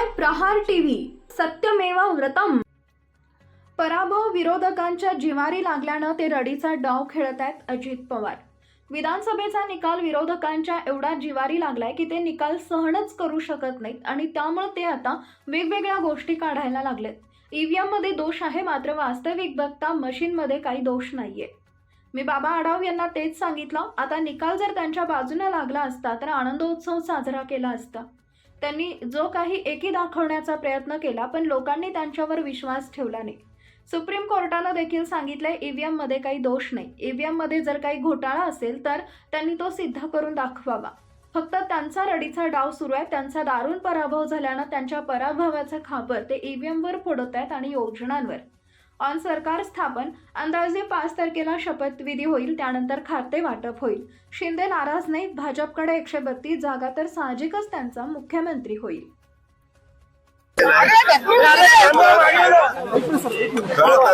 पाहताय प्रहार टीव्ही? सत्यमेवा व्रतम. पराभव विरोधकांच्या जिवारी लागल्यानं ते रडीचा डाव खेळत आहेत अजित पवार. विधानसभेचा निकाल विरोधकांच्या एवढा जिवारी लागलाय की ते निकाल सहनच करू शकत नाहीत आणि त्यामुळे ते आता वेगवेगळ्या गोष्टी काढायला लागलेत. ईव्हीएममध्ये दोष आहे मात्र वास्तविक बघता मशीनमध्ये काही दोष नाहीये. मी बाबा आढाव यांना तेच सांगितलं. आता निकाल जर त्यांच्या बाजूने लागला असता तर आनंदोत्सव साजरा केला असता. त्यांनी जो काही एकी दाखवण्याचा प्रयत्न केला पण लोकांनी त्यांच्यावर विश्वास ठेवला नाही. सुप्रीम कोर्टानं देखील सांगितलंय ईव्हीएममध्ये काही दोष नाही. ईव्हीएममध्ये जर काही घोटाळा असेल तर त्यांनी तो सिद्ध करून दाखवावा. फक्त त्यांचा रडीचा डाव सुरू आहे त्यांचा दारुण पराभव झाल्यानं त्यांच्या पराभवाचं खापर ते ईव्हीएम वर फोडत आहेत आणि योजनांवर. ऑन सरकार स्थापन अंदाजे पाच तारखेला शपथविधी होईल त्यानंतर खाते वाटप होईल. शिंदे नाराज नाहीत भाजपकडे एकशे बत्तीस जागा तर साहजिकच त्यांचा मुख्यमंत्री होईल.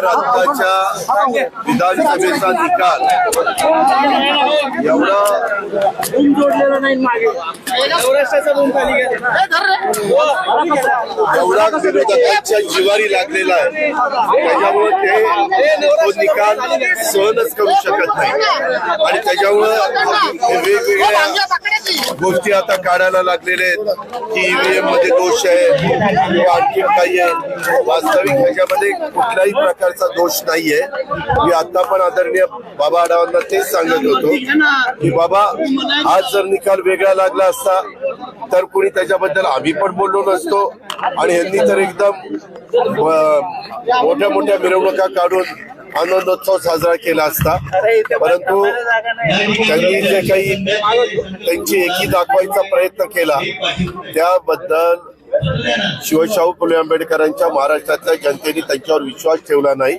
आत्ताच्या विधानसभेचा निकाल एवढा एवढा विरोधकांच्या जिवारी लागलेला आहे. त्याच्यामुळे ते तो निकाल सहनच करू शकत नाही. आणि त्याच्यामुळं वेगवेगळ्या गोष्टी आता काढायला लागलेले आहेत. की ईव्हीएममध्ये दोष आहे किंवा आणखी काही आहे. वास्तविक ह्याच्यामध्ये कुठल्याही प्रकारचा दोष नाहीये. मी आता पण आदरणीय बाबा आढावांना तेच सांगत होतो की बाबा आज जर निकाल वेगळा लागला असता तर कुणी त्याच्याबद्दल आम्ही पण बोललो नसतो. आणि यांनी तर एकदम मोठ्या मोठ्या मिरवणुका काढून आनंदोत्सव साजरा केला असता. परंतु त्यांनी जे काही त्यांची एकी दाखवायचा प्रयत्न केला त्याबद्दल शिवशाहू फुले आंबेडकरांच्या महाराष्ट्रातल्या जनतेने त्यांच्यावर विश्वास ठेवला नाही.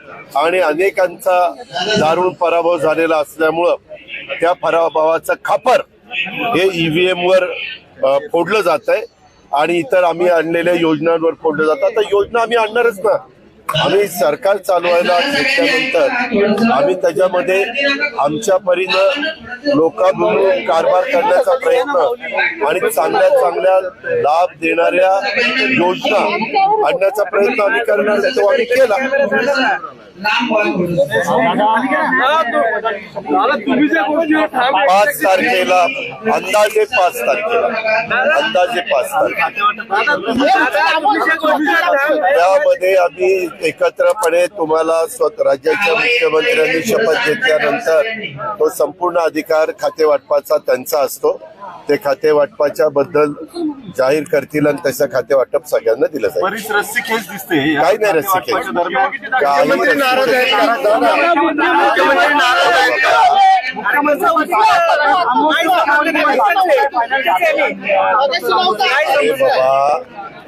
आणि अनेकांचा दारुण पराभव झालेला असल्यामुळं त्या पराभवाचं खापर हे ईव्हीएम वर फोडलं जात आहे आणि इतर आम्ही आणलेल्या योजनांवर फोडलं जातं. आता योजना आम्ही आणणारच ना. आम्ही सरकार चालवायला घेतल्यानंतर आम्ही त्याच्यामध्ये आमच्या परीनं लोकांबरोबर कारभार करण्याचा प्रयत्न आणि चांगल्या चांगल्या लाभ देणाऱ्या योजना आणण्याचा प्रयत्न आम्ही करणार तो आम्ही केला. पाच तारखेला अंदाजे पाच तारखेला अंदाजे पाच तारखेला. त्यामध्ये आम्ही एकत्रपणे तुम्हाला स्वतः राज्याच्या मुख्यमंत्र्यांनी शपथ घेतल्यानंतर तो संपूर्ण अधिकार खाते वाटपाचा त्यांचा असतो ते खाते वाटपाच्या बद्दल जाहीर करतील आणि तसं खाते वाटप सगळ्यांना दिलं जाईल बरीच रस्सी खेच दिसते काही नाही रस्सी खेच. काही मुख्यमंत्री नाराज आहेत का? मुख्यमंत्री नाराज आहेत का? अरे बाबा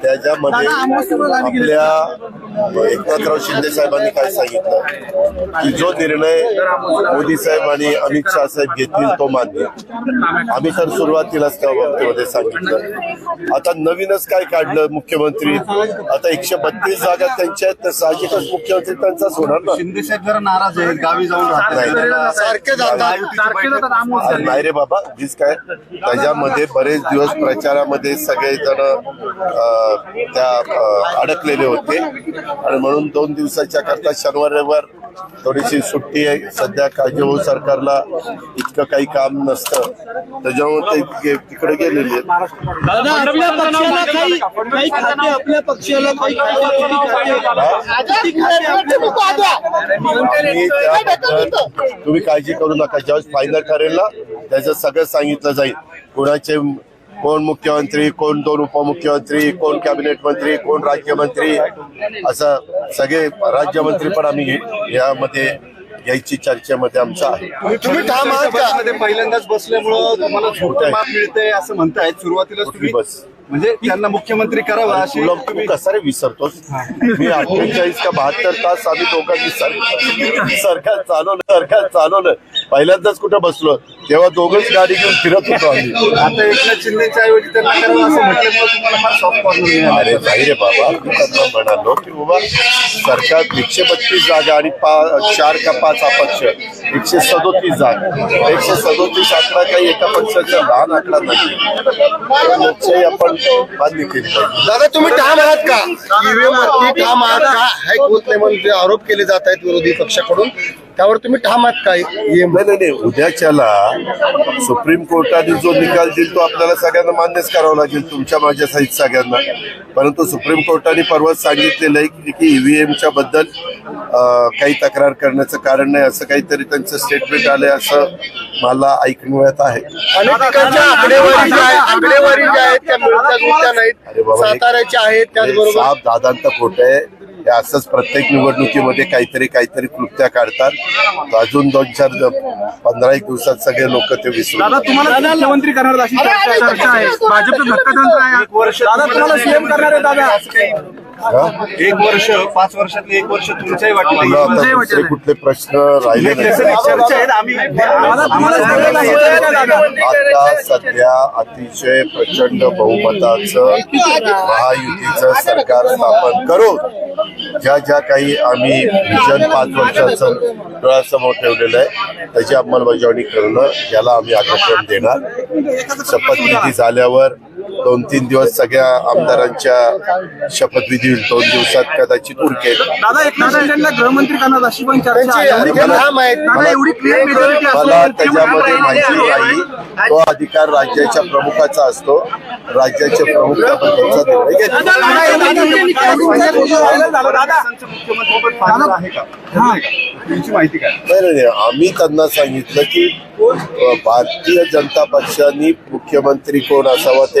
त्याच्यामध्ये आपल्या एकनाथराव शिंदे साहेबांनी काय सांगितलं? की जो निर्णय मोदी साहेब आणि अमित शहा साहेब घेतील तो मान्य. आम्ही तर सुरुवातीलाच त्या बाबतीमध्ये सांगितलं. आता नवीनच काय काढलं मुख्यमंत्री? आता एकशे बत्तीस जागा त्यांच्या आहेत तर साहजिकच मुख्यमंत्री त्यांचाच होणार ना? शिंदे साहेब जरा नाराज आहेत गावी जाऊन अरे नाही रे बाबा वीज काय? त्याच्यामध्ये बरेच दिवस प्रचारामध्ये सगळेजण त्या अडकलेले होते. आणि म्हणून दोन दिवसाच्या करता शनिवार रविवार थोडीशी सुट्टी आहे. सध्या काळजीभाऊ सरकारला इतकं काही काम नसतं. त्याच्यामुळे ते तिकडे गेलेले आपल्या पक्षाला तुम्ही काळजी करू नका. ज्यावेळेस फायनल ठरेल ना त्याचं सगळं सांगितलं जाईल. कोणाचे कोण मुख्यमंत्री कोण दोन उपमुख्यमंत्री कोण कॅबिनेट मंत्री कोण राज्यमंत्री असं सगळे राज्यमंत्री पण आम्ही यामध्ये यायची चर्चेमध्ये आमचं आहे. तुम्ही ठाम आहात का? पहिल्यांदाच बसल्यामुळं तुम्हाला झोपमाप मिळते असं म्हणतायत. सुरुवातीला तुम्ही बस? म्हणजे त्यांना मुख्यमंत्री करावा अशी तुला तू कसा रे विसरतोस? मी अठ्ठेचाळीस का बहात्तर तास आम्ही दोघांनी सर- सरकार चालवलं सरकार चालवलं. पहिल्यांदाच कुठं बसलो? तेव्हा दोघंच गाडी घेऊन फिरत होतो आम्ही. आता एकनाथ शिंदेच्या ऐवजी त्यांना करावं असं म्हटल्यामुळे तुम्हाला फार सॉफ्ट कॉर्नर मिळालं. अरे नाही रे बाबा मी त्यांना म्हणालो की बाबा सरकार एकशे बत्तीस जागा आणि पा चार का पाच अपक्ष. एकशे सदोतीस जागा. एकशे सदोतीस आकडा काही एका पक्षाचा लहान आकडा नाही. तर लोकशाही आपण मान्य केली पाहिजे. दादा तुम्ही ठाम आहात का? ईव्हीएम वरती ठाम आहात का? हाय होत नाही म्हणून जे आरोप केले जात आहेत विरोधी पक्षाकडून त्यावर तुम्ही ठाम आहात का? ईव्हीएम नाही नाही नाही. उद्याच्याला सुप्रीम कोर्टाने जो निकाल देईल तो आपल्याला सगळ्यांना मान्यच करावा लागेल तुमच्या माझ्या सहित सगळ्यांना. परंतु सुप्रीम कोर्टाने परवाच सांगितलेलं आहे की- की ईव्हीएमच्या बद्दल अं, काही तक्रार करण्याचं कारण नाही असं काहीतरी त्यांचं स्टेटमेंट आलंय असं मला ऐकण्यात आहे. अरे बाबा, साप दादांत खोट आहे. हे असंच प्रत्येक निवडणुकीमध्ये काहीतरी काहीतरी कृत्या काढतात. अजून दोन चार पंधरा एक दिवसात सगळे लोक ते विसरून दादा तुम्हाला मुख्यमंत्री करणार अशी चर्चा चर्चा आहे. भाजपचं धक्कातंत्र आहे. एक वर्ष दादा तुम्हाला सीएम करणार आहे दादा? एक वर्ष पाच वर्षातले एक वर्ष आता तुमचंही दुसरे वाटेल. कुठले प्रश्न राहिले नाही आता सध्या अतिशय प्रचंड बहुमताचं महायुतीचं सरकार स्थापन करून ज्या ज्या काही आम्ही विजन पाच वर्षाचं डोळ्यासमोर ठेवलेलं आहे त्याची अंमलबजावणी करणं याला आम्ही अग्रक्रम देणार. शपथविधी झाल्यावर दोन तीन दिवस सगळ्या आमदारांच्या शपथविधी होईल. दोन दिवसात कदाचित उरकेल मला त्याच्यामध्ये माहिती नाही. तो अधिकार राज्याच्या प्रमुखाचा असतो. राज्याच्या प्रमुख त्याबद्दलचा निर्णय घेतो मुख्यमंत्री फायनल आहे का? ठरलंय का? तुमची माहिती काय? नाही नाही नाही. आम्ही त्यांना सांगितलं की भारतीय जनता पक्षाने मुख्यमंत्री कोण असावा ते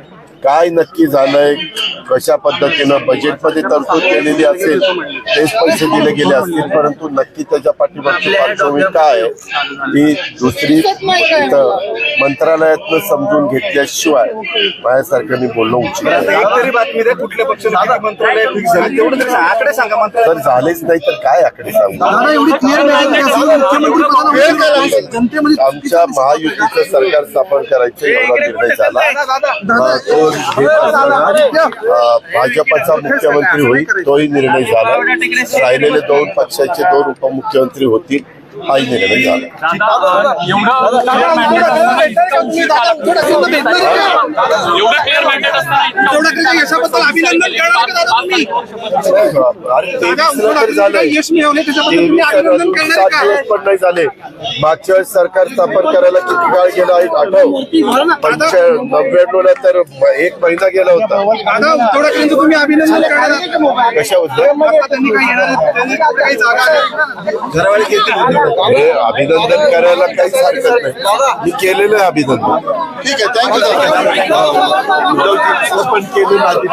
काय नक्की झालंय कशा पद्धतीनं बजेटमध्ये तरतूद केलेली असेल तेच पैसे दिले गेले असतील परंतु नक्की त्याच्या पाठीमागची पार्श्वभूमी काय आहे ती दुसरी मंत्रालयातनं समजून घेतल्याशिवाय माझ्यासारखं मी बोलणं उचित तरी झालेच नाही तर काय आकडे सांगू? आमच्या महायुतीचं सरकार स्थापन करायचं एवढा निर्णय झाला. अं, तो घेत असताना भाजपचा मुख्यमंत्री होईल तोही निर्णय झाला. राहिलेले दोन पक्षाचे दोन उपमुख्यमंत्री होतील. निर्णय झाला. नाही मागच्या वेळेस सरकार स्थापन करायला किती काळ गेला आहे आठव. पंच नव्याण्णव ला तर एक महिना गेला होता? कशाबद्दल हे अभिनंदन करायला काहीच हरकत नाही. मी केलेलं आहे अभिनंदन. ठीक आहे थँक्यू पण केलेलं अभिनंदन